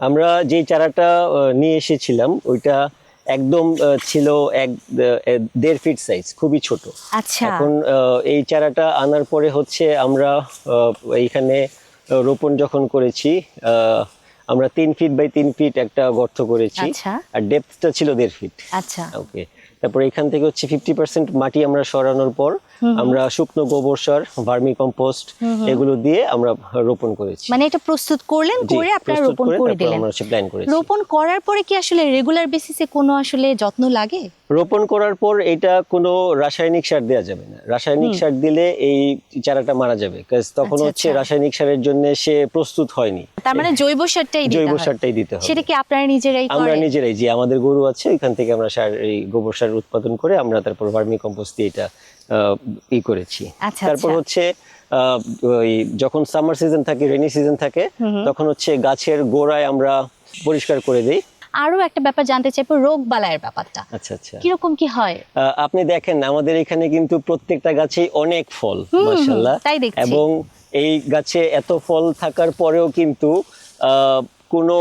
আমরা যে চারাটা নিয়ে এসেছিলাম ওইটা একদম ছিল এক দেড় ফিট সাইজ খুবই ছোট। আচ্ছা। এখন এই চারাটা আনার পরে হচ্ছে আমরা এইখানে রোপণ যখন করেছি আহ, আমরা তিন ফিট বাই তিন ফিট একটা গর্ত করেছি। আচ্ছা। আর ডেপথটা ছিল দেড় ফিট আচ্ছা। ওকে তারপর এখান থেকে হচ্ছে ফিফটি পার্সেন্ট মাটি আমরা সরানোর পর আমরা শুকনো গোবর সার ভার্মি কম্পোস্ট এগুলো দিয়ে আমরা রোপণ করেছি। মানে এটা প্রস্তুত করলেন করে আপনারা রোপণ করে দিলেন। আমরা হচ্ছে প্ল্যান করেছি। রোপণ করার পরে কি আসলে রেগুলার বেসিসে কোনো আসলে যত্ন লাগে? রোপণ করার পর এটা কোনো রাসায়নিক সার দেওয়া যাবে না। রাসায়নিক সার দিলে এই চারাটা মারা যাবে। কারণ তখন আচ্ছা, হচ্ছে আচ্ছা। রাসায়নিক সারের জন্য সে প্রস্তুত হয়নি। তার মানে জৈব সারটাই জৈব সারটাই দিতে হবে। সেটা কি আপনারা নিজেরাই আমরা নিজেরাই যে আমাদের গরু আছে এখান থেকে আমরা সার এই গোবর সার উৎপাদন করে আমরা তারপর ভার্মি কম্পোস্ট দিয়ে এটা ই করেছি। আচ্ছা, তারপর আচ্ছা। হচ্ছে আহ, ওই যখন সামার সিজন থাকে রেনি সিজন থাকে তখন হচ্ছে গাছের গোড়ায় আমরা পরিষ্কার করে দিই। আরও একটা ব্যাপার জানতে চাইব রোগ বালায়ের ব্যাপারটা। আচ্ছা আচ্ছা। কীরকম কি হয়? আহ, আপনি দেখেন আমাদের এখানে কিন্তু প্রত্যেকটা গাছে অনেক ফল মাশাআল্লাহ। তাই দেখছি। এবং এই গাছে এত ফল থাকার পরেও কিন্তু আহ, কোনো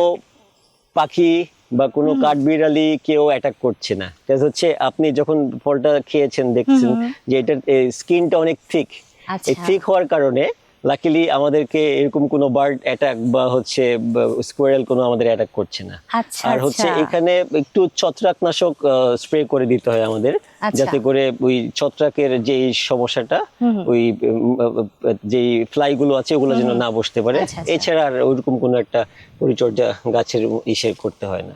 পাখি বা কোনো কাঠবিড়ালি কেউ অ্যাটাক করছে না। হচ্ছে আপনি যখন ফলটা খেয়েছেন দেখছেন যে এটার স্কিনটা অনেক থিক ঠিক এই থিক হওয়ার কারণে লাকিলি আমাদেরকে এরকম কোনো বার্ড অ্যাটাক বা হচ্ছে স্কোয়ারেল কোনো আমাদের অ্যাটাক করছে না আচ্ছা, আর হচ্ছে আচ্ছা। এখানে একটু ছত্রাকনাশক স্প্রে করে দিতে হয় আমাদের আচ্ছা। যাতে করে ওই ছত্রাকের যে সমস্যাটা ওই যে ফ্লাই গুলো আছে ওগুলো যেন না বসতে পারে। এছাড়া আর ওইরকম কোনো একটা পরিচর্যা গাছের ইসে করতে হয় না